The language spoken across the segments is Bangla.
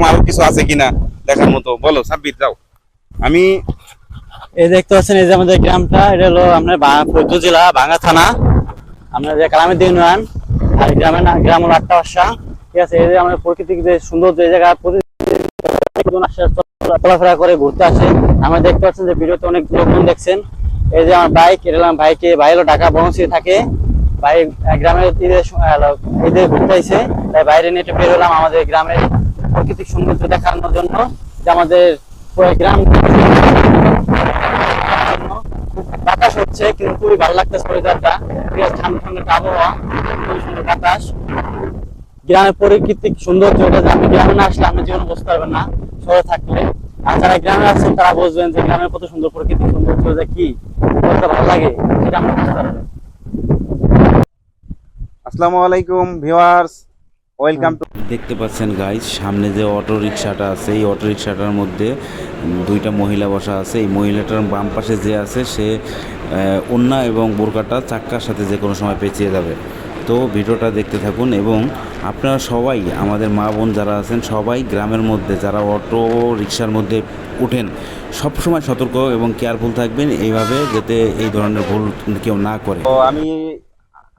এরকম আরও কিছু আছে কিনা দেখার মতো। বলো সাব্বির যাও। আমি এই দেখতে পাচ্ছেন এই যে আমাদের গ্রামটা এটা হলো আপনার পদ্ম জেলা ভাঙ্গা থানা। আপনার যে কালামের ইউনিয়ন আর এই গ্রামের গ্রাম হলো আটটা বাসা ঠিক আছে এই যে আমাদের প্রাকৃতিক যে সুন্দর যে জায়গা প্রতিদিন আসে চলাফেরা করে ঘুরতে আসে। আমরা দেখতে পাচ্ছেন যে ভিডিওতে অনেক লোকজন দেখছেন। এই যে আমার বাইক এটা হলো আমার ভাইকে। ভাই হলো ঢাকা বনশ্রী থাকে। ভাই গ্রামের ঈদের স- আহ, হলো ঈদে ঘুরতে আইছে তাই বাইরে নিয়ে বের হলাম আমাদের গ্রামের প্রাকৃতিক সৌন্দর্য দেখানোর জন্য যে আমাদের গ্রাম বাতাস হচ্ছে, কিন্তু খুবই ভালো লাগতেছে ওয়েদারটা ঠান্ডা ঠান্ডা আবহাওয়া, খুবই সুন্দর বাতাস। গ্রামের প্রাকৃতিক সৌন্দর্য আপনি গ্রামে না আসলে আপনি জীবনে বুঝতে পারবেন না, শহরে থাকলে। আর যারা গ্রামে আছেন, তারা বুঝবেন যে গ্রামের কত সুন্দর প্রাকৃতিক সৌন্দর্য যে কি, কতটা ভালো লাগে, সেটা আমরা বুঝতে পারবেন আসসালামু আলাইকুম, ভিউয়ার্স। ওয়েলকাম টু দেখতে পাচ্ছেন গাইজ সামনে যে অটো রিক্সাটা আছে এই অটো রিক্সাটার মধ্যে দুইটা মহিলা বসা আছে। এই মহিলাটার বাম পাশে যে আছে সে ওন্না এবং বোরকাটা চাক্কার সাথে যে কোনো সময় পেঁচিয়ে যাবে। তো ভিডিওটা দেখতে থাকুন এবং আপনারা সবাই আমাদের মা বোন যারা আছেন সবাই গ্রামের মধ্যে যারা অটো রিক্সার মধ্যে উঠেন সবসময় সতর্ক এবং কেয়ারফুল থাকবেন। এইভাবে যাতে এই ধরনের ভুল কেউ না করে। তো আমি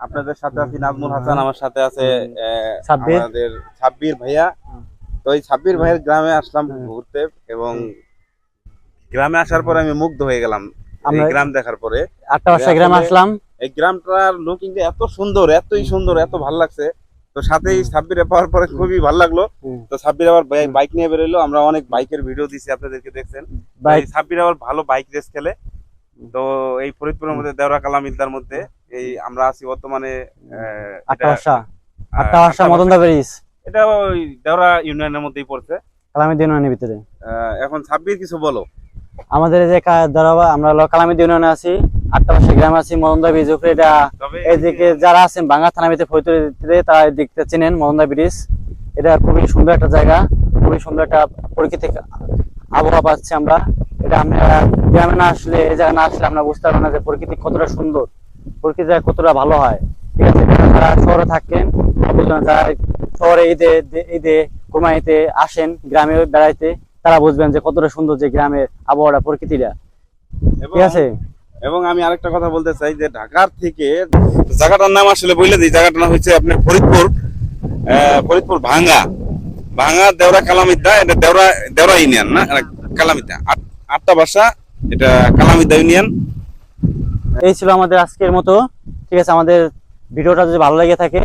আপনাদের সাথে আছি নাজমুল হাসান আমার সাথে আছে আমাদের সাব্বির ভাইয়া। তো এই সাব্বির ভাইয়ের গ্রামে আসলাম ঘুরতে এবং গ্রামে আসার পরে আমি মুগ্ধ হয়ে গেলাম। এই গ্রাম দেখার পরে। আটটা বাসা গ্রামে আসলাম। এই গ্রামটার লুকিং এত সুন্দর এতই সুন্দর এত ভালো লাগছে। তো সাথেই সাব্বিরে পাওয়ার পরে খুবই ভালো লাগল। তো সাব্বির আবার বাইক নিয়ে বেরোলো আমরা অনেক বাইকের ভিডিও দিছি আপনাদেরকে দেখছেন। সাব্বির আবার ভালো বাইক রেস খেলে। তো এই ফরিদপুরের মধ্যে দেওরা কালামিদ্দার মধ্যে। এই আমরা আছি বর্তমানে মদনদা ব্রিজ। এটা ওই দেওরা ইউনিয়নের মধ্যেই পড়ছে। কালামের ইউনিয়নের ভিতরে। এখন সাব্বির কিছু বলো। আমাদের যে দ্বারা আমরা হলো কালামের ইউনিয়নে আছি আটটা গ্রামে আছি মদনদা ব্রিজ উপরে এটা যারা আছেন থানা ভিতরে ফরিদপুরে তারা চেনেন মদনদা ব্রিজ। এটা খুবই সুন্দর একটা জায়গা খুবই সুন্দর একটা প্রাকৃতিক আবহাওয়া পাচ্ছি আমরা। এটা আমরা গ্রামে না আসলে এই জায়গায় না আসলে আমরা বুঝতে পারব না যে প্রকৃতি কতটা সুন্দর। প্রকৃতি কতটা ভালো হয়? ঠিক আছে যারা শহরে থাকেন যারা শহরে ঈদে ঈদে কুরবানিতে আসেন গ্রামে বেড়াইতে তারা বুঝবেন যে কতটা সুন্দর যে গ্রামের আবহাওয়াটা প্রকৃতিটা। ঠিক আছে? এবং আমি আরেকটা কথা বলতে চাই যে ঢাকার থেকে জায়গাটার নাম আসলে বললে দিই জায়গাটার নাম হচ্ছে আপনার ফরিদপুর ফরিদপুর ভাঙ্গা। ভাঙ্গা দেওরা কালামিদ্দা এটা দেওরা দেওরা ইউনিয়ন না এটা কালামিদ্দা। আটটা বাসা এটা কালামিদ্দা ইউনিয়ন। এই ছিল আমাদের আজকের মতো। ঠিক আছে, আমাদের ভিডিওটা যদি ভালো লেগে থাকে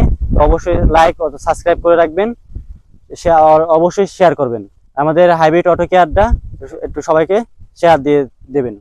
অবশ্যই লাইক সাবস্ক্রাইব করে রাখবেন। অবশ্যই শেয়ার করবেন। আমাদের হাইব্রিড অটো কেয়ারটা একটু সবাইকে শেয়ার দিয়ে দেবেন।